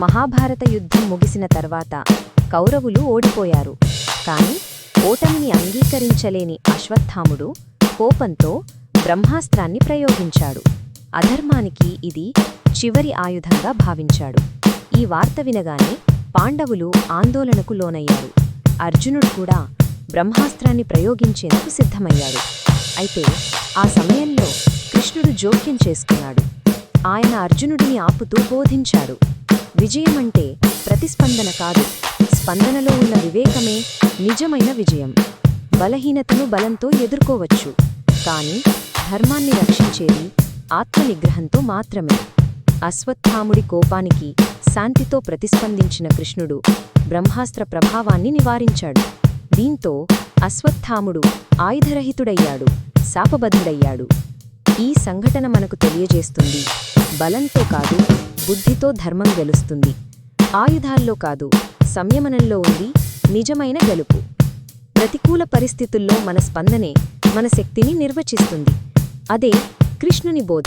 మహాభారత యుద్ధం ముగిసిన తర్వాత కౌరవులు ఓడిపోయారు. కాని ఓటమిని అంగీకరించలేని అశ్వత్థాముడు కోపంతో బ్రహ్మాస్త్రాన్ని ప్రయోగించాడు. అధర్మానికి ఇది చివరి ఆయుధంగా భావించాడు. ఈ వార్త వినగానే పాండవులు ఆందోళనకు లోనయ్యారు. అర్జునుడు కూడా బ్రహ్మాస్త్రాన్ని ప్రయోగించేందుకు సిద్ధమయ్యాడు. అయితే ఆ సమయంలో కృష్ణుడు జోక్యం చేసుకున్నాడు. ఆయన అర్జునుడిని ఆపుతూ బోధించాడు. విజయం అంటే ప్రతిస్పందన కాదు. స్పందనలో ఉన్న వివేకమే నిజమైన విజయం. బలహీనతను బలంతో ఎదుర్కోవచ్చు. కానీ ధర్మాన్ని రక్షించేది ఆత్మనిగ్రహంతో మాత్రమే. అశ్వత్థాముడి కోపానికి శాంతితో ప్రతిస్పందించిన కృష్ణుడు బ్రహ్మాస్త్ర ప్రభావాన్ని నివారించాడు. దీంతో అశ్వత్థాముడు ఆయుధరహితుడయ్యాడు శాపబద్ధుడయ్యాడు. ఈ సంఘటన మనకు తెలియజేస్తుంది బలంతో కాదు బుద్ధితో ధర్మం గెలుస్తుంది. ఆయుధాల్లో కాదు సంయమనంలో ఉంది నిజమైన గెలుపు. ప్రతికూల పరిస్థితుల్లో మన స్పందనే మన శక్తిని నిర్వచిస్తుంది. అదే కృష్ణుని బోధ.